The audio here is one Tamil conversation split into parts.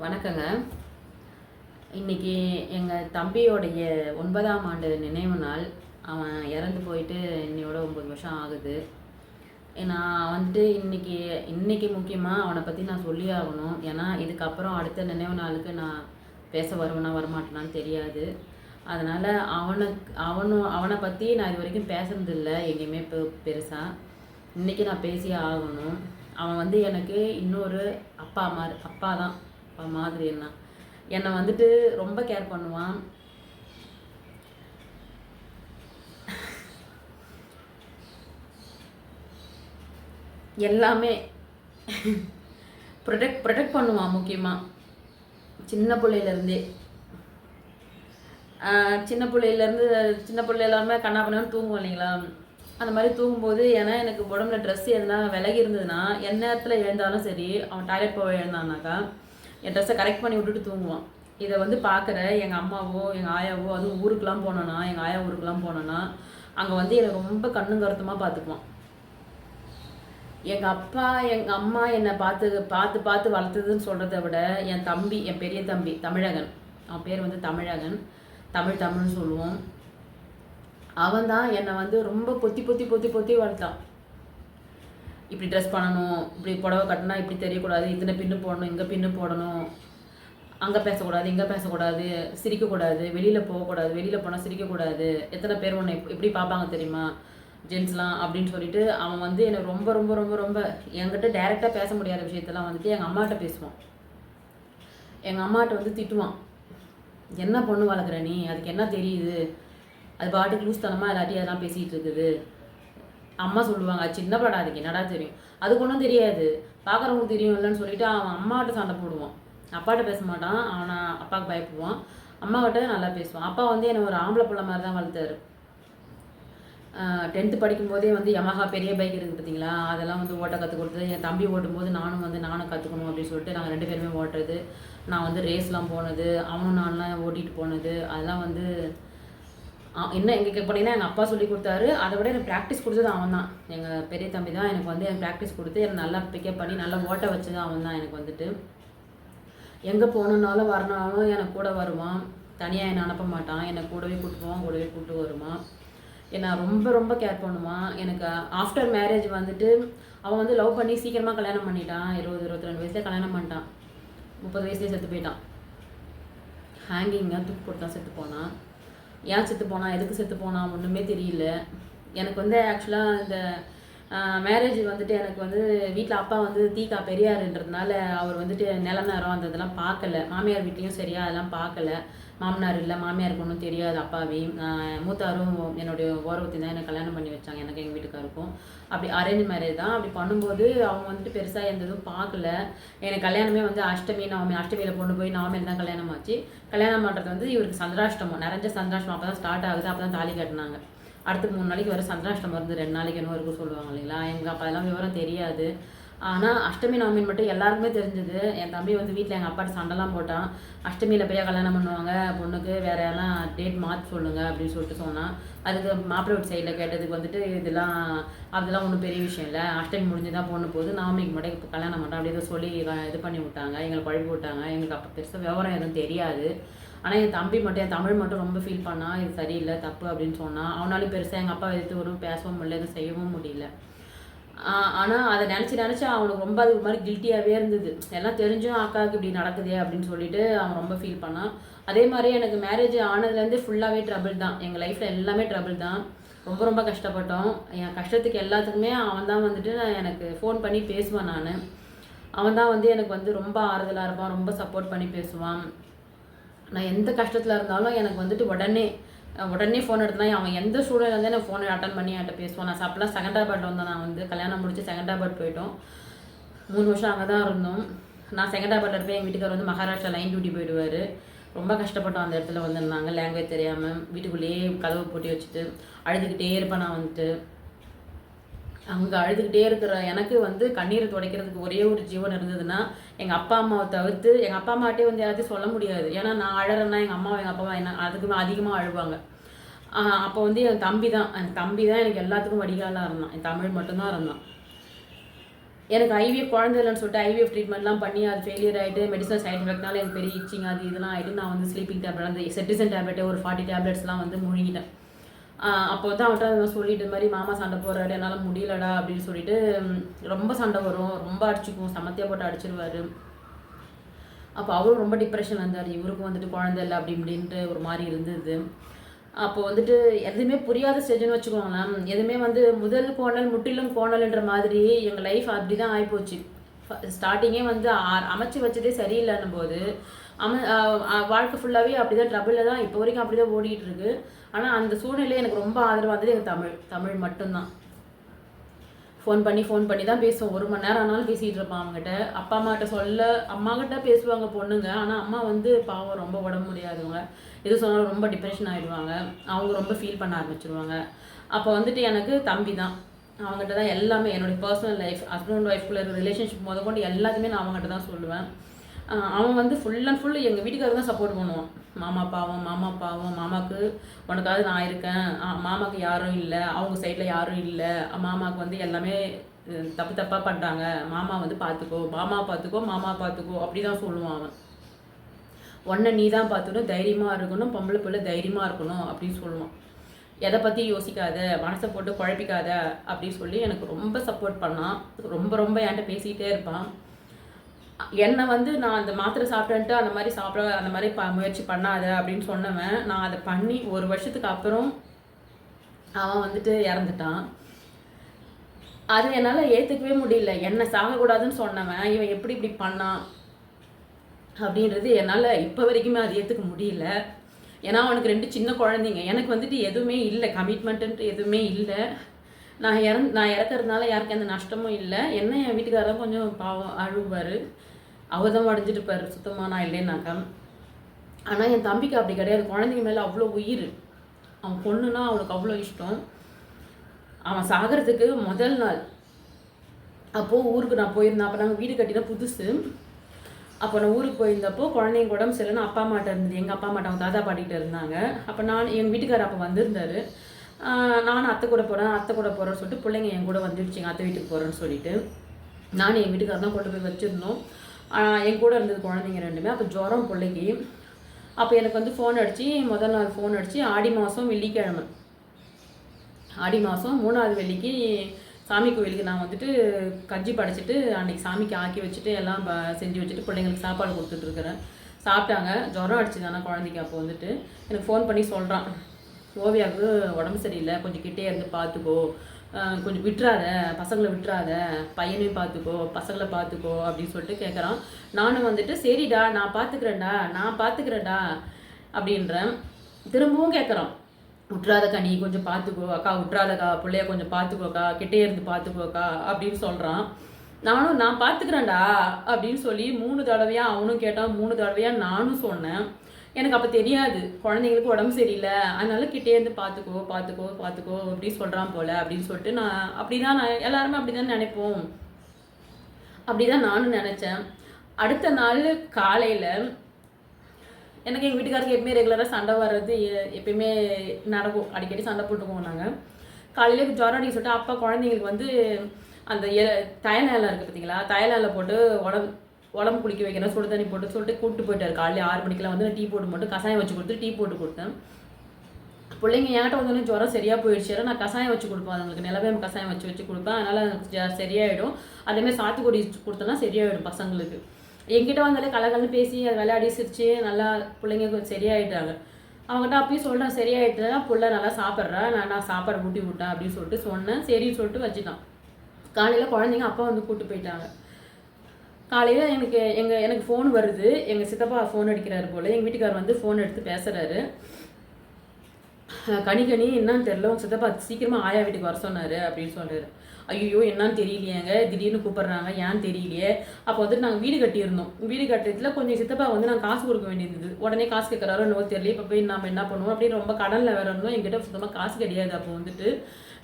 வணக்கங்க. இன்னைக்கு எங்கள் தம்பியோடைய ஒன்பதாம் ஆண்டு நினைவு நாள். அவன் இறந்து போயிட்டு இன்னையோட ஒம்பது வருஷம் ஆகுது. நான் வந்துட்டு இன்னைக்கு இன்றைக்கி முக்கியமாக அவனை பற்றி நான் சொல்லி ஆகணும். ஏன்னா இதுக்கப்புறம் அடுத்த நினைவு நாளுக்கு நான் பேச வருவேனா வரமாட்டேனான்னு தெரியாது. அதனால் அவனுக்கு அவனும் அவனை பற்றி நான் இது வரைக்கும் பேசுனதில்லை எங்கேயுமே இப்போ பெருசாக இன்றைக்கி நான் பேசியே ஆகணும். அவன் வந்து எனக்கு இன்னொரு அப்பா மாதிரி அப்பா தான் மாதிரி என்ன. என்னை வந்துட்டு ரொம்ப கேர் பண்ணுவான். எல்லாமே ப்ரொடெக்ட் ப்ரொடெக்ட் பண்ணுவான் முக்கியமாக சின்ன பிள்ளையிலேருந்தே சின்ன பிள்ளையிலேருந்து சின்ன பிள்ளை எல்லாமே கண்ணா பண்ணான்னு தூங்குவோம் இல்லைங்களா? அந்த மாதிரி தூங்கும்போது ஏன்னா எனக்கு உடம்புல ட்ரெஸ் எதுனா விலகி இருந்ததுன்னா என் நேரத்தில் எழுந்தாலும் சரி அவன் டாய்லெட் போக எழுந்தானாக்கா என் ட்ரெஸ்ஸை கரெக்ட் பண்ணி விட்டுட்டு தூங்குவான். இதை வந்து பார்க்குற எங்கள் அம்மாவோ எங்கள் ஆயாவோ அதுவும் ஊருக்கெலாம் போனோன்னா எங்கள் ஆயா ஊருக்கெலாம் போனோன்னா அங்கே வந்து என்னை ரொம்ப கண்ணும் கருத்தமாக பார்த்துக்குவான். எங்கள் அப்பா எங்கள் அம்மா என்னை பார்த்து பார்த்து பார்த்து வளர்த்ததுன்னு சொல்கிறத விட என் தம்பி என் பெரிய தம்பி தமிழகன். அவன் பேர் வந்து தமிழகன். தமிழ் தமிழ்னு சொல்லுவோம். அவன் தான் என்னை வந்து ரொம்ப பொத்தி பொத்தி பொத்தி பொத்தி வளர்த்தான். இப்படி ட்ரெஸ் பண்ணணும் இப்படி புடவை கட்டினா இப்படி தெரியக்கூடாது இத்தனை பின்னு போடணும் இங்கே பின்னு போடணும். அங்கே பேசக்கூடாது இங்கே பேசக்கூடாது சிரிக்கக்கூடாது வெளியில் போகக்கூடாது வெளியில் போனால் சிரிக்கக்கூடாது. எத்தனை பேர் உன்னை எப்படி பார்ப்பாங்க தெரியுமா? ஜென்ஸ்லாம் அப்படின்னு சொல்லிட்டு அவன் வந்து என்னை ரொம்ப ரொம்ப ரொம்ப ரொம்ப என்கிட்ட டைரெக்டாக பேச முடியாத விஷயத்தெல்லாம் வந்துட்டு எங்கள் அம்மாட்ட பேசுவான். எங்கள் அம்மாட்ட வந்து திட்டுவான். என்ன பொண்ணு வளர்க்குற நீ? அதுக்கு என்ன தெரியுது? அது பாட்டுக்கு லூஸ் தனமாக எல்லாத்தையும் அதெல்லாம் பேசிகிட்டு இருக்குது. அம்மா சொல்லுவாங்க சின்ன படம் அதுக்கு என்னடா தெரியும்? அதுக்கு ஒன்றும் தெரியாது. பார்க்குறவங்களுக்கு தெரியும் இல்லைன்னு சொல்லிட்டு அவன் அம்மாட்ட சண்டை போடுவான். அப்பாட்ட பேச மாட்டான் அவனை அப்பாவுக்கு பயப்படுவான். அம்மாக்கிட்ட நல்லா பேசுவான். அப்பா வந்து என்னை ஒரு ஆம்பளை பிள்ளை மாதிரி தான் வளர்த்தாரு. டென்த்து படிக்கும்போதே வந்து யமஹா பெரிய பைக் இருக்குது பார்த்தீங்களா? அதெல்லாம் வந்து ஓட்ட கற்றுக் கொடுத்தது. என் தம்பி ஓட்டும்போது நானும் வந்து நானும் கற்றுக்கணும் அப்படின்னு சொல்லிட்டு நாங்கள் ரெண்டு பேருமே ஓட்டுறது. நான் வந்து ரேஸ்லாம் போனது அவனும் நான்லாம் ஓட்டிகிட்டு போனது. அதெல்லாம் வந்து என்ன எங்கே போனீங்கன்னா எங்கள் அப்பா சொல்லி கொடுத்தாரு. அதை விட எனக்கு ப்ராக்டிஸ் கொடுத்தது அவன் தான் எங்கள் பெரிய தம்பி தான் எனக்கு வந்து எனக்கு ப்ராக்டிஸ் கொடுத்து எனக்கு நல்லா பிக்கப் பண்ணி நல்லா ஓட்ட வச்சது அவன் தான் எனக்கு வந்துட்டு. எங்கே போகணுன்னாலும் வரணுனாலும் எனக்கு கூட வருவான். தனியாக என்னை அனுப்ப மாட்டான். என்னை கூடவே கூட்டுவான் கூடவே கூப்பிட்டு வருவான். என்னை ரொம்ப ரொம்ப கேர் பண்ணுவான். எனக்கு ஆஃப்டர் மேரேஜ் வந்துட்டு அவன் வந்து லவ் பண்ணி சீக்கிரமாக கல்யாணம் பண்ணிட்டான். இருபது இருபத்தி ரெண்டு வயசுல கல்யாணம் பண்ணிட்டான். முப்பது வயசுலேயே செத்து போயிட்டான். ஹேங்கிங்காக தூக்கு போட்டு தான் செத்து போனான். ஏன் செத்து போனான் எதுக்கு செத்து போனான் ஒன்றுமே தெரியல. எனக்கு வந்து ஆக்சுவலாக இந்த மேரேஜ் வந்துட்டு எனக்கு வந்து வீட்டில் அப்பா வந்து தீக்கா பெரியாருன்றதுனால அவர் வந்துட்டு நில நேரம் அந்த இதெல்லாம் பார்க்கல. மாமியார் வீட்லேயும் சரியாக அதெல்லாம் பார்க்கல. மாமனார் இல்லை மாமியாருக்கு ஒன்றும் தெரியாது அப்பாவி மூத்தாரும் என்னுடைய ஓரவத்தி தான் எனக்கு கல்யாணம் பண்ணி வச்சாங்க எனக்கு எங்கள் வீட்டுக்காருக்கும். அப்படி அரேஞ்ச் மேரேஜ் தான். அப்படி பண்ணும்போது அவங்க வந்துட்டு பெருசாக எந்த இதுவும் பார்க்கல. எனக்கு கல்யாணமே வந்து அஷ்டமி நவமி அஷ்டமியில் கொண்டு போய் நவமியில் தான் கல்யாணம் ஆச்சு கல்யாணம் பண்ணுறது வந்து இவருக்கு சந்திராஷ்டமம் நிறைஞ்ச சந்திராஷ்டமம். அப்போ தான் ஸ்டார்ட் ஆகுது அப்போ தான் தாலி கட்டினாங்க. அடுத்து மூணு நாளைக்கு வர சந்திராஷ்டமம் இருந்து ரெண்டு நாளைக்கு என்ன இருக்கும் சொல்லுவாங்க இல்லைங்களா? எங்கள் அப்போ அதெல்லாம் விவரம் தெரியாது. ஆனால் அஷ்டமி நவமின் மட்டும் எல்லாருக்குமே தெரிஞ்சது. என் தம்பி வந்து வீட்டில் எங்கள் அப்பாட்ட சண்டைலாம் போட்டான். அஷ்டமியில் போய் கல்யாணம் பண்ணுவாங்க. பொண்ணுக்கு வேறு யாரா டேட் மாற்றி சொல்லுங்கள் அப்படின்னு சொல்லிட்டு சொன்னான். அதுக்கு மாப்பிள்ளை வீட்டு சைடில் கேட்டதுக்கு வந்துட்டு இதெல்லாம் அதெல்லாம் ஒன்றும் பெரிய விஷயம் இல்லை. அஷ்டமி முடிஞ்சு தான் பொண்ணு போகுது. நவமிக்கு மட்டும் இப்போ கல்யாணம் பண்ணுறோம் அப்படி சொல்லி இது பண்ணி விட்டாங்க. எங்களை பழப்பி விட்டாங்க எங்களுக்கு அப்போ பெருசாக விவரம் எதுவும் தெரியாது. ஆனால் என் தம்பி மட்டும் என் தமிழ் மட்டும் ரொம்ப ஃபீல் பண்ணால் இது சரியில்லை தப்பு அப்படின்னு சொன்னான் அவனாலும் பெருசாக எங்கள் அப்பா எதிர்த்து வரும் பேசவும் முடியல எதுவும் செய்யவும் முடியல. ஆனால் அதை நினச்சி நினச்சி அவனுக்கு ரொம்ப அது ஒரு மாதிரி கில்ட்டியாகவே இருந்தது. எல்லாம் தெரிஞ்சும் அக்காவுக்கு இப்படி நடக்குதே அப்படின்னு சொல்லிட்டு அவன் ரொம்ப ஃபீல் பண்ணான். அதே மாதிரி எனக்கு மேரேஜ் ஆனதுலேருந்து ஃபுல்லாகவே ட்ரபிள் தான். எங்கள் லைஃப்பில் எல்லாமே ட்ரபிள் தான். ரொம்ப ரொம்ப கஷ்டப்பட்டோம். என் கஷ்டத்துக்கு எல்லாத்துக்குமே அவன் தான் வந்துட்டு நான் எனக்கு ஃபோன் பண்ணி பேசுவான் நான். அவன் தான் வந்து எனக்கு வந்து ரொம்ப ஆறுதலாக இருப்பான் ரொம்ப சப்போர்ட் பண்ணி பேசுவான். நான் எந்த கஷ்டத்தில் இருந்தாலும் எனக்கு வந்துட்டு உடனே உடனே ஃபோன் எடுத்தனா அவன் எந்த சூழலில் வந்து எனக்கு ஃபோனை அட்டன் பண்ணி என்கிட்ட பேசுவான்? நான் சாப்பிட்லாம். செகண்டாபாட்டில் வந்தேன் நான் வந்து கல்யாணம் முடிச்சு செகண்டாபாட் போயிட்டோம். மூணு வருஷம் அங்கே தான் இருந்தோம். நான் செகண்டாபாட்டில் இருப்பேன். எங்கள் வீட்டுக்கார் வந்து மகாராஷ்டிரா லைன் டியூட்டி போயிடுவார். ரொம்ப கஷ்டப்பட்டோம் அந்த இடத்துல வந்திருந்தாங்க. லாங்குவேஜ் தெரியாமல் வீட்டுக்குள்ளேயே கதவு போட்டி வச்சுட்டு அழுதுகிட்டே இருப்பேன் நான் வந்துட்டு. அங்கே அழுதுகிட்டே இருக்கிற எனக்கு வந்து கண்ணீரை துடைக்கிறதுக்கு ஒரே ஒரு ஜீவன் இருந்ததுன்னா எங்கள் அப்பா அம்மாவை தவிர்த்து எங்கள் அப்பா அம்மாட்டே வந்து எல்லாத்தையும் சொல்ல முடியாது. ஏன்னா நான் அழறேன்னா எங்கள் அம்மா எங்கள் அப்பாவும் என்ன அதுக்கு அதிகமாக அழுவாங்க. அப்போ வந்து என் தம்பி தான் என் தம்பி தான் எனக்கு எல்லாத்துக்கும் வடிகாலாக இருந்தான். என் தமிழ் மட்டும்தான் இருந்தான். எனக்கு ஐவிஎஃப் குழந்தை இல்லைன்னு சொல்லிட்டு ஐவிஎஃப் ட்ரீட்மெண்ட்லாம் பண்ணி அது ஃபெயிலியர் ஆகிட்டு மெடிசன் சைட் எஃபெக்ட்னால எனக்கு பெரிய இச்சிங் அது இதெல்லாம் ஆகிட்டு நான் வந்து ஸ்லீப்பிங் டேப்லெட் அந்த செட்டிசன் டேப்லெட்டு ஒரு ஃபார்ட்டி டேப்லெட்ஸ்லாம் வந்து முழுங்கிட்டேன். அப்போ தான் அவன்கிட்ட சொல்லிட்டு இந்த மாதிரி மாமா சண்டை போடுறாரு என்னால் முடியலடா அப்படின்னு சொல்லிட்டு ரொம்ப சண்டை வரும். ரொம்ப அடிச்சுக்கும் சமத்தியாக போட்டு அடிச்சிருவாரு. அப்போ அவரும் ரொம்ப டிப்ரெஷன் வந்தார். இவருக்கும் வந்துட்டு குழந்தை இல்லை அப்படி இப்படின்ட்டு ஒரு மாதிரி இருந்தது. அப்போ வந்துட்டு எதுவுமே புரியாத ஸ்டேஜ்னு வச்சுக்கோங்களேன். எதுவுமே வந்து முதல் கோணல் முற்றிலும் கோணல்ன்ற மாதிரி எங்கள் லைஃப் அப்படி தான் ஆகிப்போச்சு ஸ்டார்டிங்கே வந்து அமைச்சு வச்சதே சரியில்லைன்னும் போது அம வாழ்க்கை ஃபுல்லாகவே அப்படி தான் ட்ரபிளில் தான் இப்போ வரைக்கும் அப்படி தான் ஓடிக்கிட்டு இருக்கு ஆனால் அந்த சூழ்நிலை எனக்கு ரொம்ப ஆதரவாக இருந்தது எனக்கு தமிழ் தமிழ் மட்டும்தான். ஃபோன் பண்ணி ஃபோன் பண்ணி தான் பேசுவோம். ஒரு மணி நேரம் ஆனாலும் பேசிகிட்டு இருப்பான் அவங்ககிட்ட அப்பா அம்மாகிட்ட சொல்ல அம்மாக்கிட்ட பேசுவாங்க பொண்ணுங்க. ஆனால் அம்மா வந்து பாவம் ரொம்ப உடம்பு முடியாதவங்க. எது சொன்னாலும் ரொம்ப டிப்ரெஷன் ஆகிடுவாங்க அவங்க ரொம்ப ஃபீல் பண்ண ஆரம்பிச்சிருவாங்க. அப்போ வந்துட்டு எனக்கு தம்பி தான். அவங்ககிட்ட தான் எல்லாமே என்னுடைய பர்சனல் லைஃப் ஹஸ்பண்ட் ஒய்ஃப்குள்ள ரிலேஷன்ஷிப் முதற்கொண்டு எல்லாத்தையுமே நான் அவங்ககிட்ட தான் சொல்லுவேன். அவன் வந்து ஃபுல் அண்ட் ஃபுல் எங்கள் வீட்டுக்காரர் தான் சப்போர்ட் பண்ணுவான். மாமா பாவம் மாமா பாவம் மாமாக்கு உனக்காவது நான் இருக்கேன். ஆ, மாமாக்கு யாரும் இல்லை அவங்க சைடில் யாரும் இல்லை. மாமாவுக்கு வந்து எல்லாமே தப்பு தப்பாக பண்ணுறாங்க மாமா வந்து பார்த்துக்கோ மாமா பார்த்துக்கோ மாமா பார்த்துக்கோ அப்படி தான் சொல்லுவான் அவன். உன்னை நீ தான் பார்த்துக்கணும் தைரியமாக இருக்கணும் பொம்பளை பிள்ளை தைரியமாக இருக்கணும் அப்படின்னு சொல்லுவான். எதை பற்றி யோசிக்காத மனசை போட்டு குழப்பிக்காத அப்படின்னு சொல்லி எனக்கு ரொம்ப சப்போர்ட் பண்ணான். ரொம்ப ரொம்ப என்கிட்ட பேசிக்கிட்டே இருப்பான். என்னை வந்து நான் அந்த மாத்திரை சாப்பிட்டேன்ட்டு அந்த மாதிரி சாப்பிட அந்த மாதிரி ப முயற்சி பண்ணாத அப்படின்னு சொன்னவன் நான் அதை பண்ணி ஒரு வருஷத்துக்கு அப்புறம் அவன் வந்துட்டு இறந்துட்டான். அது என்னால் ஏற்றுக்கவே முடியல. என்னை சாகக்கூடாதுன்னு சொன்னவன் இவன் எப்படி இப்படி பண்ணான் அப்படின்றது என்னால் இப்போ வரைக்குமே அது ஏற்றுக்க முடியல. ஏன்னா அவனுக்கு ரெண்டு சின்ன குழந்தைங்க. எனக்கு வந்துட்டு எதுவுமே இல்லை. கமிட்மெண்ட்டுன்ட்டு எதுவுமே இல்லை. நான் இறந் நான் இறக்கறதுனால யாருக்கும் எந்த நஷ்டமும் இல்லை. என்ன என் வீட்டுக்காரர் கொஞ்சம் பாவம் அழுவார் அவர் தான் உடஞ்சிட்டு இருப்பார். சுத்தமாக நான் இல்லைன்னாக்கா ஆனால் என் தம்பிக்கு அப்படி கிடையாது. குழந்தைங்க மேலே அவ்வளோ உயிர். அவன் பொண்ணுன்னா அவனுக்கு அவ்வளோ இஷ்டம். அவன் சாகிறதுக்கு முதல் நாள். அப்போது ஊருக்கு நான் போயிருந்தேன். அப்போ நாங்கள் வீடு கட்டினா புதுசு. அப்போ நான் ஊருக்கு போயிருந்தப்போ குழந்தைங்க உடம்பு சரியில்லைன்னு அப்பா அம்மாட்ட இருந்தது. எங்கள் அப்பா அம்மாட்ட அவங்க தாத்தா பாட்டிகிட்ட இருந்தாங்க. அப்போ நான் எங்கள் வீட்டுக்காரர் அப்போ வந்திருந்தாரு. நானும் அத்தை கூட போகிறேன் அத்தை கூட போகிறேன்னு சொல்லிட்டு பிள்ளைங்க என் கூட வந்துடுச்சுங்க அத்தை வீட்டுக்கு போகிறேன்னு சொல்லிட்டு. நானும் என் வீட்டுக்காரர் தான் கொண்டு போய் வச்சுருந்தோம். என் கூட இருந்தது குழந்தைங்க ரெண்டுமே. அப்போ ஜுரம் பிள்ளைக்கு. அப்போ எனக்கு வந்து ஃபோன் அடித்து முதல் நாள் ஃபோன் அடித்து ஆடி மாதம் வெள்ளிக்கிழமை. ஆடி மாதம் மூணாவது வெள்ளிக்கு சாமி கோவிலுக்கு நான் வந்துட்டு கஞ்சி படைச்சிட்டு அன்னைக்கு சாமிக்கு ஆக்கி வச்சுட்டு எல்லாம் ப- செஞ்சு வச்சுட்டு பிள்ளைங்களுக்கு சாப்பாடு கொடுத்துட்ருக்குறேன் சாப்பிட்டாங்க. ஜுரம் அடிச்சுதானே குழந்தைக்கு அப்போ வந்துட்டு. எனக்கு ஃபோன் பண்ணி சொல்கிறான் ஓவியாவுக்கு உடம்பு சரியில்லை. கொஞ்சம் கிட்டே இருந்து பார்த்துக்கோ. கொஞ்சம் விட்டுறாத பசங்களை விட்டுறாத பையனையும் பார்த்துக்கோ பசங்களை பார்த்துக்கோ அப்படின்னு சொல்லிட்டு கேட்குறான் நானும் வந்துட்டு சரிடா நான் பார்த்துக்கிறேன்டா நான் பார்த்துக்கிறேன்டா அப்படின்றேன் திரும்பவும் கேட்குறான் விட்றாதக்கா நீ கொஞ்சம் பார்த்துக்கோ அக்கா விட்றாதக்கா பிள்ளைய கொஞ்சம் பார்த்துக்கோக்கா கிட்டே இருந்து பார்த்துக்கோக்கா அப்படின்னு சொல்கிறான் நானும் நான் பார்த்துக்கிறேன்டா அப்படின்னு சொல்லி மூணு தடவையாக அவனும் கேட்டான். மூணு தடவையாக நானும் சொன்னேன். எனக்கு அப்போ தெரியாது. குழந்தைங்களுக்கு உடம்பு சரியில்லை. அதனால கிட்டே இருந்து பார்த்துக்கோ பார்த்துக்கோ பார்த்துக்கோ அப்படி சொல்கிறான் போல அப்படின்னு சொல்லிட்டு நான் அப்படி தான் நான் எல்லாருமே அப்படி தான் நினைப்போம். அப்படி தான் நானும் நினச்சேன். அடுத்த நாள் காலையில் எனக்கு எங்கள் வீட்டுக்காரருக்கு எப்பவுமே ரெகுலராக சண்டை வர்றது எப்பயுமே நடக்கும். அடிக்கடி சண்டை போட்டுக்குவோம் நாங்கள் காலையில் ஜுரம் அடிக்க சொல்லிட்டு அப்பா குழந்தைங்களுக்கு வந்து அந்த எ- தயநேலம் இருக்குது பார்த்தீங்களா தயநேல போட்டு உடம்பு உடம்பு குளிக்க வைக்கிறேன் சுடு தண்ணி போட்டு சொல்லிட்டு கூப்பிட்டு போயிட்டார். காலையில் ஆறு மணிக்கெல்லாம் வந்து நான் டீ போட்டு மட்டும் கசாயம் வச்சு கொடுத்து டீ போட்டு கொடுத்தேன். பிள்ளைங்க என்கிட்ட வந்தோடனே ஜுரம் சரியாக போயிடுச்சு. நான் கசாயம் வச்சு கொடுப்பேன். அதுங்களுக்கு நிலவே கசாயம் வச்சு வச்சு கொடுப்பேன். அதனால் ஜ- சரியாயிடும். அதேமாதிரி சாத்துக்குடி கொடுத்தோன்னா சரியாயிடும் பசங்களுக்கு. என்கிட்ட வந்தாலே கலகலன்னு பேசி அது விளையாடி சிரிச்சு நல்லா பிள்ளைங்க கொஞ்சம் சரியாயிட்டாங்க. அவங்ககிட்ட அப்பயும் சொல்கிறேன் சரியாயிட்டுனா புள்ள நல்லா சாப்பிட்றா. நான் நான் சாப்பாடு ஊட்டி விட்டேன். அப்படின்னு சொல்லிட்டு சொன்னேன். சரின்னு சொல்லிட்டு வச்சுட்டான். காலையில் குழந்தைங்க அப்பா வந்து கூப்பிட்டு போயிட்டாங்க. காலையில் எனக்கு எங்கள் எனக்கு ஃபோன் வருது. எங்கள் சித்தப்பா ஃபோன் அடிக்கிறாரு போல். எங்கள் வீட்டுக்காரர் வந்து ஃபோன் எடுத்து பேசுகிறாரு கனி கனி என்னன்னு தெரில உங்க சித்தப்பா சீக்கிரமாக ஆயா வீட்டுக்கு வர சொன்னார் அப்படின்னு சொல்கிறாரு ஐயோ என்னன்னு தெரியலையேங்க. திடீர்னு கூப்பிட்றாங்க. ஏன்னு தெரியலையே? அப்போ வந்துட்டு நாங்கள் வீடு கட்டியிருந்தோம். வீடு கட்டுறதுல கொஞ்சம் சித்தப்பா வந்து நாங்கள் காசு கொடுக்க வேண்டியிருந்தது. உடனே காசு கேட்குறாரோ என்னவோ தெரியல இப்போ போய் நம்ம என்ன பண்ணுவோம் அப்படின்னு ரொம்ப கடனில் வேற இருந்தோம். எங்கிட்ட சுத்தமாக காசு கிடையாது. அப்போ வந்துட்டு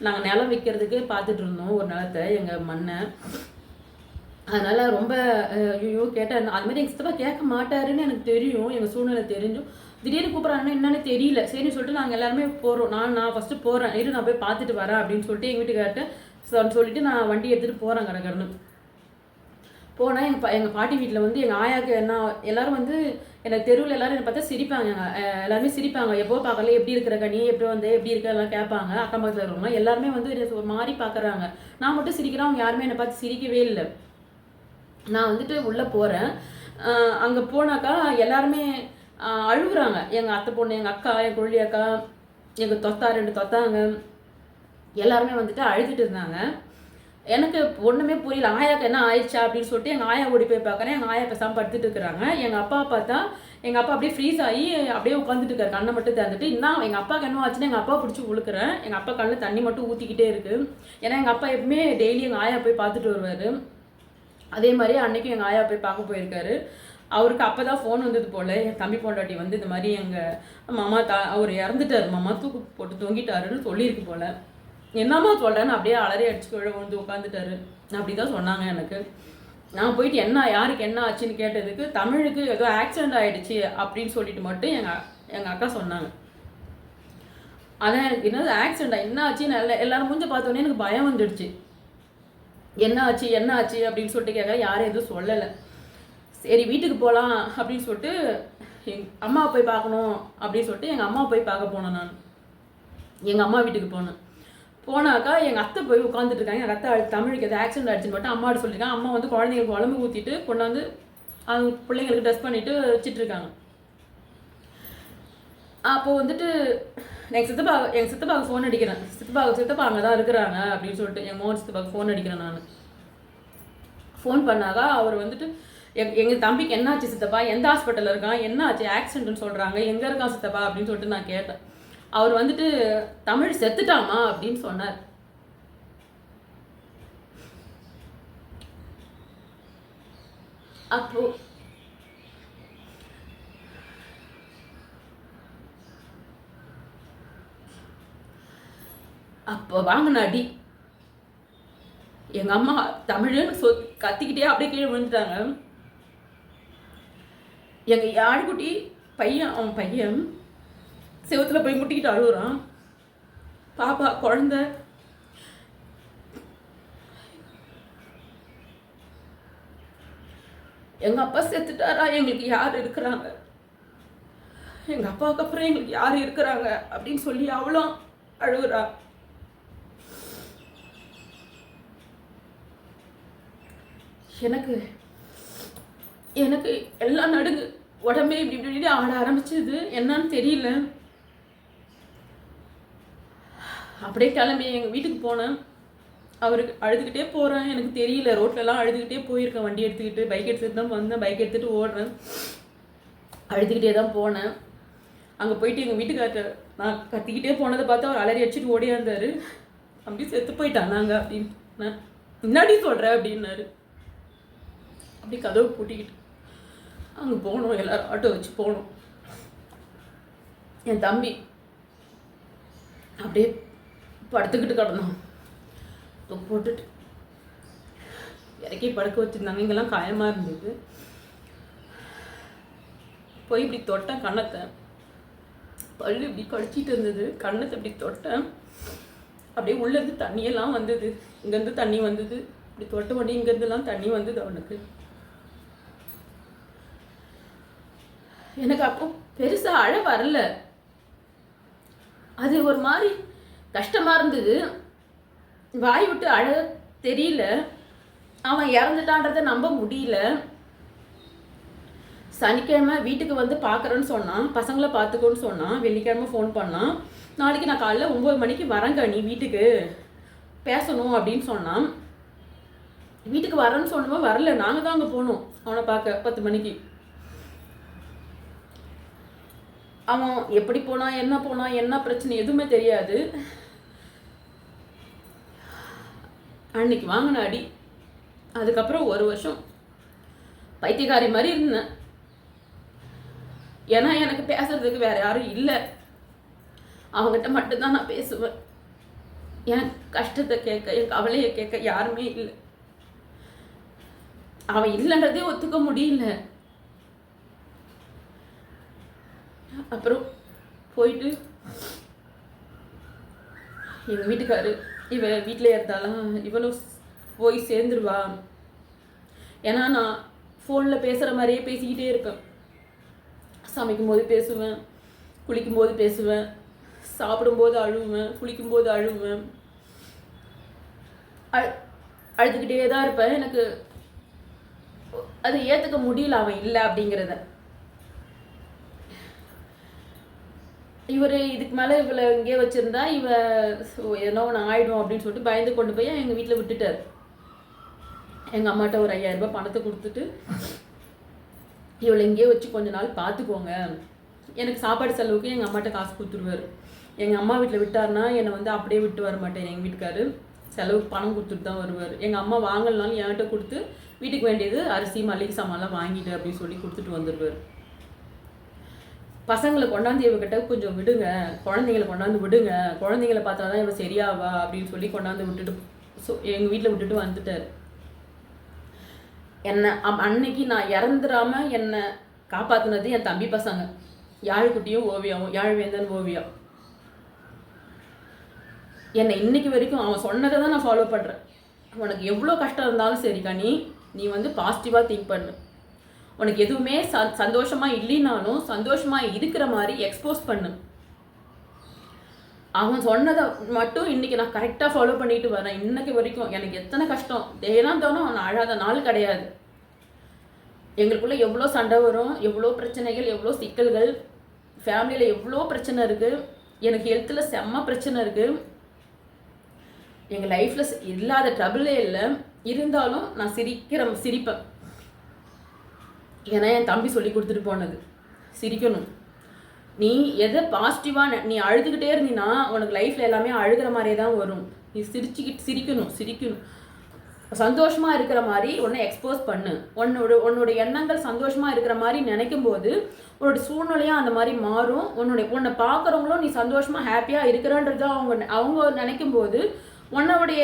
நாங்கள் நிலம் விற்கிறதுக்கு பார்த்துட்டு இருந்தோம். ஒரு நிலத்தை எங்கள் மண்ணை. அதனால் ரொம்ப ஐயோ கேட்டேன் அது மாதிரி எங்கள் சித்தப்பா கேட்க மாட்டாருன்னு எனக்கு தெரியும். எங்கள் சூழ்நிலை தெரிஞ்சும். திடீர்னு கூப்பிட்றாங்கன்னா என்னன்னு தெரியல. சரின்னு சொல்லிட்டு நாங்கள் எல்லாருமே போகிறோம் நான் நான் ஃபஸ்ட்டு போகிறேன் இரு நான் போய் பார்த்துட்டு வரேன் அப்படின்னு சொல்லிட்டு எங்கள் வீட்டுக்கார்ட்ட சொல்லிட்டு நான் வண்டி எடுத்துகிட்டு போகிறேன் கடற்கடனு போனால் எங்கள் பா எங்கள் பாட்டி வீட்டில் வந்து எங்கள் ஆயாக்கு என்ன எல்லோரும் வந்து எனக்கு தெருவில் எல்லாரும் என்னை பார்த்தா சிரிப்பாங்க. அஹ் எல்லாருமே சிரிப்பாங்க. எப்போ பார்க்கல எப்படி இருக்கிற கனி எப்படி வந்து எப்படி இருக்க எல்லாம் கேட்பாங்க. அக்கம் பக்கத்தில் இருக்கிறவங்க எல்லாருமே வந்து மாறி ஒரு மாதிரி பார்க்குறாங்க. நான் மட்டும் சிரிக்கிறேன். அவங்க யாருமே என்னை பார்த்து சிரிக்கவே இல்லை. நான் வந்துட்டு உள்ளே போகிறேன் அங்கே போனாக்கா எல்லாருமே அழுகுறாங்க. எங்கள் அத்தை பொண்ணு எங்கள் அக்கா என் கொள்ளி அக்கா எங்கள் தொத்தா ரெண்டு தொத்தாங்க. எல்லாருமே வந்துட்டு அழுதுட்டு இருந்தாங்க. எனக்கு ஒன்றுமே புரியல. ஆயாக்கு என்ன ஆயிடுச்சா அப்படின்னு சொல்லிட்டு எங்கள் ஆயா ஓடி போய் பார்க்குறேன். எங்கள் ஆயா பேசாமல் படுத்துட்டு இருக்கிறாங்க. எங்கள் அப்பா பார்த்தா எங்கள் அப்பா அப்படியே ஃப்ரீஸ் ஆகி அப்படியே உட்காந்துட்டு இருக்காரு. கண்ணை மட்டும் திறந்துட்டு இன்னும் எங்கள் அப்பாவுக்கு என்ன ஆச்சுன்னா எங்கள் அப்பா பிடிச்சி உழுக்கிறேன். எங்கள் அப்பா கண்ணில் தண்ணி மட்டும் ஊற்றிக்கிட்டே இருக்குது ஏன்னா எங்கள் அப்பா எப்பவுமே டெய்லி எங்கள் ஆயா போய் பார்த்துட்டு வருவார். அதே மாதிரி அன்றைக்கி எங்கள் ஆயா போய் பார்க்க போயிருக்காரு. அவருக்கு அப்போ தான் ஃபோன் வந்தது போல் என் தம்பி பொண்டாட்டி வந்து இந்த மாதிரி எங்கள் மாமா தா அவர் இறந்துட்டார் மாமா தூக்கு போட்டு தொங்கிட்டாருன்னு சொல்லியிருக்கு போல். என்னம்மா சொல்கிறேன்னு அப்படியே அலறி அடிச்சு கீழே விழுந்து உட்காந்துட்டாரு. அப்படி தான் சொன்னாங்க எனக்கு. நான் போயிட்டு என்ன யாருக்கு என்ன ஆச்சுன்னு கேட்டதுக்கு தமிழுக்கு ஏதோ ஆக்சிடென்ட் ஆகிடுச்சு அப்படின்னு சொல்லிட்டு மட்டும் எங்கள் எங்கள் அக்கா சொன்னாங்க. அதான் எனக்கு என்னது ஆக்சிடென்ட் என்ன ஆச்சுன்னு எல்லா எல்லாரும் மூஞ்ச பார்த்தோன்னே எனக்கு பயம் வந்துடுச்சு. என்ன ஆச்சு என்ன ஆச்சு அப்படின்னு சொல்லிட்டு கேட்க யாரும் எதுவும் சொல்லலை. சரி வீட்டுக்கு போகலாம் அப்படின்னு சொல்லிட்டு எங் அம்மாவை போய் பார்க்கணும் அப்படின்னு சொல்லிட்டு எங்கள் அம்மா போய் பார்க்க போனேன் நான். எங்கள் அம்மா வீட்டுக்கு போனேன். போனாக்கா எங்கள் அத்தை போய் உட்காந்துட்டு இருக்காங்க. எங்கள் அத்தை தமிழுக்கு எதாவது ஆக்சிடென்ட் ஆச்சுன்னு மட்டும் அம்மாட்ட சொல்லியிருக்காங்க. அம்மா வந்து குழந்தைங்களுக்கு உடம்பு ஊற்றிட்டு கொண்டாந்து அவங்க பிள்ளைங்களுக்கு ட்ரெஸ் பண்ணிட்டு வச்சுட்டு இருக்காங்க. அப்போ வந்துட்டு எங்கள் சித்தப்பா எங்கள் சித்தப்பாவுக்கு ஃபோன் அடிக்கிறேன். சித்தப்பா சித்தப்பா அங்கே தான் இருக்கிறாங்க அப்படின்னு சொல்லிட்டு எங்கள் மோகன் சித்தப்பாவுக்கு ஃபோன் அடிக்கிறேன் நான். ஃபோன் பண்ணாக்கா அவர் வந்துட்டு எங் எங்கள் தம்பிக்கு என்னாச்சு சித்தப்பா? எந்த ஹாஸ்பிட்டலில் இருக்கான்? என்னாச்சு? ஆக்சிடென்ட்னு சொல்கிறாங்க எங்கே இருக்கான் சித்தப்பா? அப்படின்னு சொல்லிட்டு நான் கேட்டேன். அவர் வந்துட்டு தமிழ் செத்துட்டாமா? அப்படின்னு சொன்னார். அப்போது அப்போ வாங்கின அடி எங்கள் அம்மா தமிழ்னு சொ கத்திக்கிட்டே அப்படியே கீழே விழுந்துட்டாங்க. எங்கள் யாழ்குட்டி பையன் அவன் பையன் செவத்தில் போய் முட்டிக்கிட்டு அழுகுறான் பாப்பா குழந்த. எங்கள் அப்பா செத்துட்டாரா? எங்களுக்கு யார் இருக்கிறாங்க? எங்கள் அப்பாவுக்கு அப்புறம் எங்களுக்கு யார் இருக்கிறாங்க? அப்படின்னு சொல்லி அவ்வளோ அழுகுறா எனக்கு எனக்கு எல்லாம் நடுங்கு உடம்பே இப்படி இப்படி இப்படி ஆட ஆரம்பிச்சது. என்னன்னு தெரியல. அப்படியே கிளம்பி எங்கள் வீட்டுக்கு போனேன். அவருக்கு அழுதுகிட்டே போகிறேன் எனக்கு தெரியல. ரோட்லலாம் அழுதுகிட்டே போயிருக்கேன். வண்டி எடுத்துக்கிட்டு பைக் எடுத்துகிட்டு தான் வந்தேன். பைக் எடுத்துகிட்டு ஓடுறேன். அழுதுகிட்டே தான் போனேன். அங்கே போயிட்டு எங்கள் வீட்டுக்கார்ட்ட நான் கத்திக்கிட்டே போனதை பார்த்து அவர் அலறி அடிச்சுட்டு ஓடியாந்தார். தம்பி செத்து போயிட்டான் நாங்கள் அப்படின்னு. நான் முன்னாடி சொல்கிறேன் அப்படின்னாரு. அப்படி கதவு பூட்டிக்கிட்டு அங்கே போனோம் எல்லோரும் ஆட்டோ வச்சு போனோம் என் தம்பி அப்படியே படுத்துக்கிட்டு கிடந்தான். தூக்கு போட்டுட்டு இறக்கி படுக்க வச்சுருந்தாங்க. இங்கெல்லாம் காயமாக இருந்தது. போய் இப்படி தொட்டேன் கன்னத்தை. பல்லு இப்படி கடிச்சிட்டு இருந்தது. கன்னத்தை இப்படி தொட்டேன். அப்படியே உள்ளேருந்து தண்ணியெல்லாம் வந்தது. இங்கேருந்து தண்ணி வந்தது. இப்படி தொட்ட உடனே இங்கேருந்துலாம் தண்ணி வந்தது அவனுக்கு. எனக்கு அப்போ பெருசாக அழ வரல. அது ஒரு மாதிரி கஷ்டமாக இருந்தது. வாய் விட்டு அழ தெரியல. அவன் இறந்துட்டான்றதை நம்ப முடியல. சனிக்கிழமை வீட்டுக்கு வந்து பார்க்குறேன்னு சொன்னான். பசங்களை பார்த்துக்கோன்னு சொன்னான். வெள்ளிக்கிழமை ஃபோன் பண்ணான். நாளைக்கு நான் காலைல ஒம்பது மணிக்கு வரேங்க நீ வீட்டுக்கு. பேசணும் அப்படின்னு சொன்னான். வீட்டுக்கு வரேன்னு சொன்னவன் வரல. நாங்கள் தான் அங்கே போனோம். அவனை பார்க்க பத்து மணிக்கு. அவன் எப்படி போனான் என்ன போனான் என்ன பிரச்சனை எதுவுமே தெரியாது. அன்னைக்கு வாங்கின அடி. அதுக்கப்புறம் ஒரு வருஷம் பைத்தியக்காரி மாதிரி இருந்தேன். ஏன்னா எனக்கு பேசுறதுக்கு வேற யாரும் இல்லை. அவங்ககிட்ட மட்டும்தான் நான் பேசுவேன். என் கஷ்டத்தை கேட்க என் கவலையை கேட்க யாருமே இல்லை. அவன் இல்லைன்றதே ஒத்துக்க முடியல. அப்புறம் போயிட்டு எங்கள் வீட்டுக்காரு இவ வீட்டில் இருந்தாலும் இவனும் போய் சேர்ந்துருவா. ஏன்னா நான் ஃபோனில் பேசுகிற மாதிரியே பேசிக்கிட்டே இருப்பேன். சமைக்கும்போது பேசுவேன் குளிக்கும்போது பேசுவேன் சாப்பிடும்போது அழுவேன் குளிக்கும்போது அழுவேன். அழு அழுதுகிட்டே தான் இருப்பேன். எனக்கு அதை ஏற்றுக்க முடியல அவன் இல்லை அப்படிங்கிறத. இவர் இதுக்கு மேலே இவளை இங்கே வச்சுருந்தா இவ ஏதோ ஒன்று ஆயிடும் அப்படின்னு சொல்லிட்டு பயந்து கொண்டு போய் எங்கள் வீட்டில் விட்டுட்டார். எங்கள் அம்மாட்ட ஒரு ஐயாயிரம் ரூபாய் பணத்தை கொடுத்துட்டு இவளை இங்கேயே வச்சு கொஞ்ச நாள் பார்த்துக்கோங்க எனக்கு சாப்பாடு செலவுக்கு எங்கள் அம்மாட்ட காசு கொடுத்துருவாரு. எங்கள் அம்மா வீட்டில் விட்டார்னா என்னை வந்து அப்படியே விட்டு வர மாட்டேன் எங்கள் வீட்டுக்காரு. செலவுக்கு பணம் கொடுத்துட்டு தான் வருவார். எங்கள் அம்மா வாங்கலனாலும் என்கிட்ட கொடுத்து வீட்டுக்கு வேண்டியது அரிசி மளிகை சாமான்லாம் வாங்கிட்டு அப்படின்னு சொல்லி கொடுத்துட்டு வந்துடுவார் பசங்களை கொண்டாந்து இவகிட்ட கொஞ்சம் விடுங்க குழந்தைங்களை கொண்டாந்து விடுங்க குழந்தைங்களை பார்த்தா தான் இவன் சரியாவா அப்படின்னு சொல்லி கொண்டாந்து விட்டுட்டு ஸோ எங்கள் வீட்டில் விட்டுட்டு வந்துட்டார். என்னை அம் அன்னைக்கு நான் இறந்துடாம என்னை காப்பாற்றினது என் தம்பி பசங்க. யாழ்குட்டியும் ஓவியாவும் யாழ்வேந்தன் ஓவியா. என்னை இன்னைக்கு வரைக்கும் அவன் சொன்னதை தான் நான் ஃபாலோ பண்ணுறேன் உனக்கு எவ்வளோ கஷ்டம் இருந்தாலும் சரி கனி நீ வந்து பாசிட்டிவாக திங்க் பண்ணு. உனக்கு எதுவுமே ச சந்தோஷமாக இல்லைனாலும் சந்தோஷமாக இருக்கிற மாதிரி எக்ஸ்போஸ் பண்ணு. அவன் சொன்னதை மட்டும் இன்னைக்கு நான் கரெக்டாக ஃபாலோ பண்ணிட்டு வரேன். இன்னைக்கு வரைக்கும் எனக்கு எத்தனை கஷ்டம்? தேனாம் தானும் அவன் அழாத நாள் கிடையாது. எங்களுக்குள்ள எவ்வளோ சண்டை வரும் எவ்வளோ பிரச்சனைகள் எவ்வளோ சிக்கல்கள் ஃபேமிலியில் எவ்வளோ பிரச்சனை இருக்குது எனக்கு ஹெல்த்தில் செம்ம பிரச்சனை இருக்குது எங்கள் லைஃப்பில் இல்லாத ட்ரபிளே இல்லை. இருந்தாலும் நான் சிரிக்கிற சிரிப்பேன். ஏன்னா என் தம்பி சொல்லி கொடுத்துட்டு போனது. சிரிக்கணும். நீ எதை பாசிட்டிவாக நீ அழுதுகிட்டே இருந்தீன்னா உனக்கு லைஃப்பில் எல்லாமே அழுகிற மாதிரியே தான் வரும். நீ சிரிச்சுக்கிட்டு சிரிக்கணும் சிரிக்கணும். சந்தோஷமாக இருக்கிற மாதிரி உன்னை எக்ஸ்போஸ் பண்ணு. உன்னோட உன்னோட எண்ணங்கள் சந்தோஷமாக இருக்கிற மாதிரி நினைக்கும் போது உன்னோட சூழ்நிலையும் அந்த மாதிரி மாறும். உன்னுடைய உன்னை பார்க்குறவங்களும் நீ சந்தோஷமாக ஹாப்பியாக இருக்கிறன்றது அவங்க அவங்க நினைக்கும் போது உன்னோடைய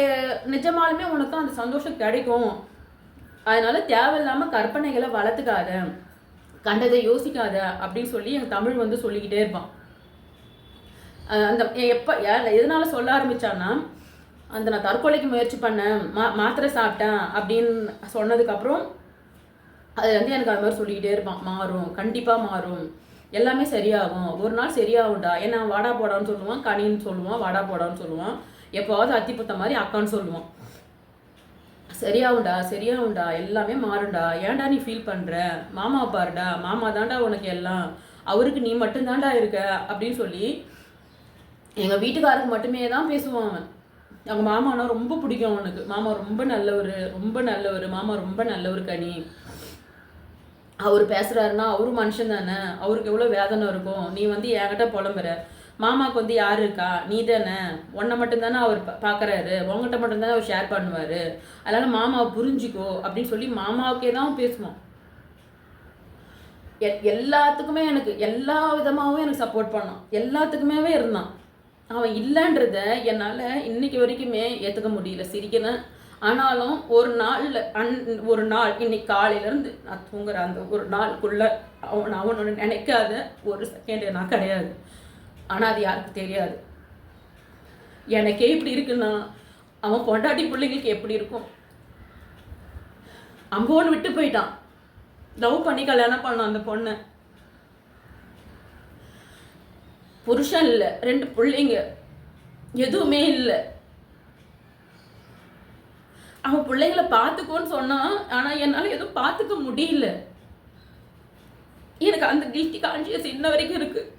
நிஜமாலுமே உனக்கு அந்த சந்தோஷம் கிடைக்கும். அதனால தேவையில்லாமல் கற்பனைகளை வளர்த்துக்காத கண்டதை யோசிக்காத அப்படின்னு சொல்லி என் தமிழ் வந்து சொல்லிக்கிட்டே இருப்பான். அந்த எப்போ எதனால சொல்ல ஆரம்பிச்சான்னா அந்த நான் தற்கொலைக்கு முயற்சி பண்ணேன் மா மாத்திரை சாப்பிட்டேன் அப்படின்னு சொன்னதுக்கப்புறம் அது வந்து எனக்கு அது மாதிரி சொல்லிக்கிட்டே இருப்பான். மாறும் கண்டிப்பாக மாறும். எல்லாமே சரியாகும். ஒரு நாள் சரியாகும்டா. ஏன்னா வாடா போடான்னு சொல்லுவான் கனின்னு சொல்லுவான் வாடா போடான்னு சொல்லுவான். எப்போவாவது அத்தி அத்திப்புத்த மாதிரி அக்கான்னு சொல்லுவான். சரியாகும்டா சரியாகும்டா எல்லாமே மாறும்டா ஏன்டா நீ ஃபீல் பண்ணுற மாமா பாருடா மாமா தாண்டா உனக்கு எல்லாம். அவருக்கு நீ மட்டும்தான்டா இருக்க அப்படின்னு சொல்லி எங்கள் வீட்டுக்காருக்கு மட்டுமே தான் பேசுவான் அவன். அவங்க மாமானா ரொம்ப பிடிக்கும் அவனுக்கு. மாமா ரொம்ப நல்லவர் ரொம்ப நல்லவர் மாமா ரொம்ப நல்லவர் கனி. அவர் பேசுகிறாருன்னா அவரும் மனுஷன் தானே. அவருக்கு எவ்வளோ வேதனை இருக்கும். நீ வந்து என்கிட்ட புலம்புற. மாமாவுக்கு வந்து யார் இருக்கா? நீ தானே உன்னை மட்டும்தானே அவர் பார்க்குறாரு உங்கள்கிட்ட மட்டும்தானே அவர் ஷேர் பண்ணுவார். அதனால் மாமாவை புரிஞ்சிக்கோ அப்படின்னு சொல்லி மாமாவுக்கே தான் பேசுவோம் எல்லாத்துக்குமே எனக்கு எல்லா விதமாகவும் எனக்கு சப்போர்ட் பண்ணான். எல்லாத்துக்குமே இருந்தான். அவன் இல்லைன்றத என்னால் இன்னைக்கு வரைக்குமே ஏற்றுக்க முடியல சிரிக்கிறேன் ஆனாலும் ஒரு நாளில் அன் ஒரு நாள் இன்னைக்கு காலையிலேருந்து நான் தூங்குற அந்த ஒரு நாளுக்குள்ளே அவன் அவனோட நினைக்காத ஒரு செகண்ட் நான் கிடையாது. ஆனால் அது யாருக்கு தெரியாது. எனக்கே இப்படி இருக்குன்னா அவன் பொண்டாட்டி பிள்ளைங்களுக்கு எப்படி இருக்கும்? அம்போன்னு விட்டு போயிட்டான். லவ் பண்ணி கல்யாணம் பண்ணான் அந்த பொண்ணை. புருஷன் இல்லை ரெண்டு பிள்ளைங்க. எதுவுமே இல்லை. அவன் பிள்ளைங்களை பார்த்துக்கோன்னு சொன்னான் ஆனால் என்னால் எதுவும் பார்த்துக்க முடியல. எனக்கு அந்த கில்ட்டி கான்சியஸ் இன்ன வரைக்கும் இருக்குது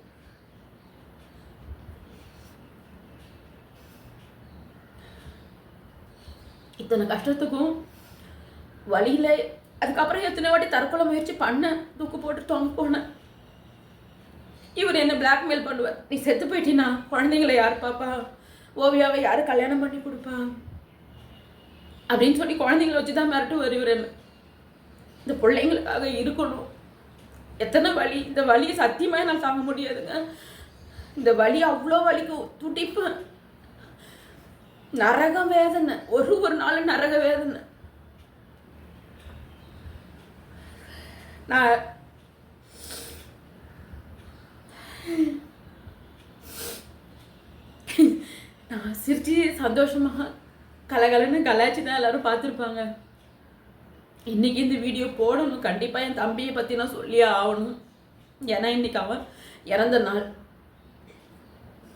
இத்தனை கஷ்டத்துக்கும் வழியில் அதுக்கப்புறம் எத்தனை வாட்டி தற்கொலை முயற்சி பண்ணேன் தூக்கு போட்டு தொங்க போனேன் இவர் என்ன பிளாக்மெயில் பண்ணுவார்? நீ செத்து போயிட்டீனா? குழந்தைங்கள யார் பாப்பா? ஓவியாவை யார் கல்யாணம் பண்ணி கொடுப்பா? அப்படின்னு சொல்லி குழந்தைங்கள வச்சு தான் மிரட்டு இவர் என்ன. இந்த பிள்ளைங்களுக்காக இருக்கணும். எத்தனை வழி இந்த வழியை சத்தியமாக நான் தாங்க முடியாதுங்க. இந்த வழி அவ்வளோ வலிக்கு துடிப்பேன் நரக வேதனை. ஒரு ஒரு நாள் நரக வேதனை. நான் நான் சிரிச்சு சந்தோஷமாக கலகலன்னு கலாச்சி தான் எல்லாரும் பார்த்துருப்பாங்க. இன்னைக்கு இந்த வீடியோ போடணும். கண்டிப்பாக என் தம்பியை பற்றி நான் சொல்லியே ஆகணும். ஏன்னா இன்னைக்கு அவன் இறந்த நாள்.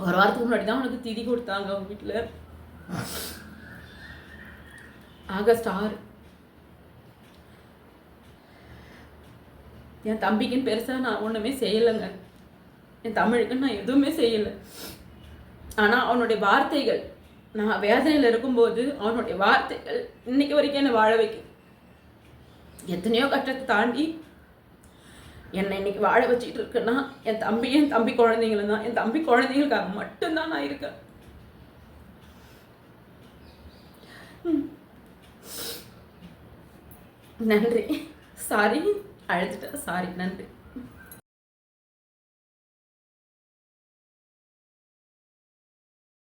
ஒரு வாரத்துக்கு முன்னாடி தான் அவனுக்கு திதி கொடுத்தாங்க அவங்க வீட்டில். ஆகஸ்ட் ஆறு. என் தம்பிக்குன்னு பெருசாக நான் ஒன்றுமே செய்யலைங்க. என் தமிழுக்கு நான் எதுவுமே செய்யலை. ஆனால் அவனுடைய வார்த்தைகள் நான் வேதனையில் இருக்கும்போது அவனுடைய வார்த்தைகள் இன்னைக்கு வரைக்கும் என்னை வாழ வைக்கும். எத்தனையோ கஷ்டத்தை தாண்டி என்னை இன்னைக்கு வாழ வச்சுட்டு இருக்குன்னா என் தம்பி என் தம்பி குழந்தைங்களும் தான். என் தம்பி குழந்தைங்களுக்காக மட்டும்தான் நான் இருக்கேன் ம். நன்றி. சாரி அழுதுட்டேன். சாரி நன்றி.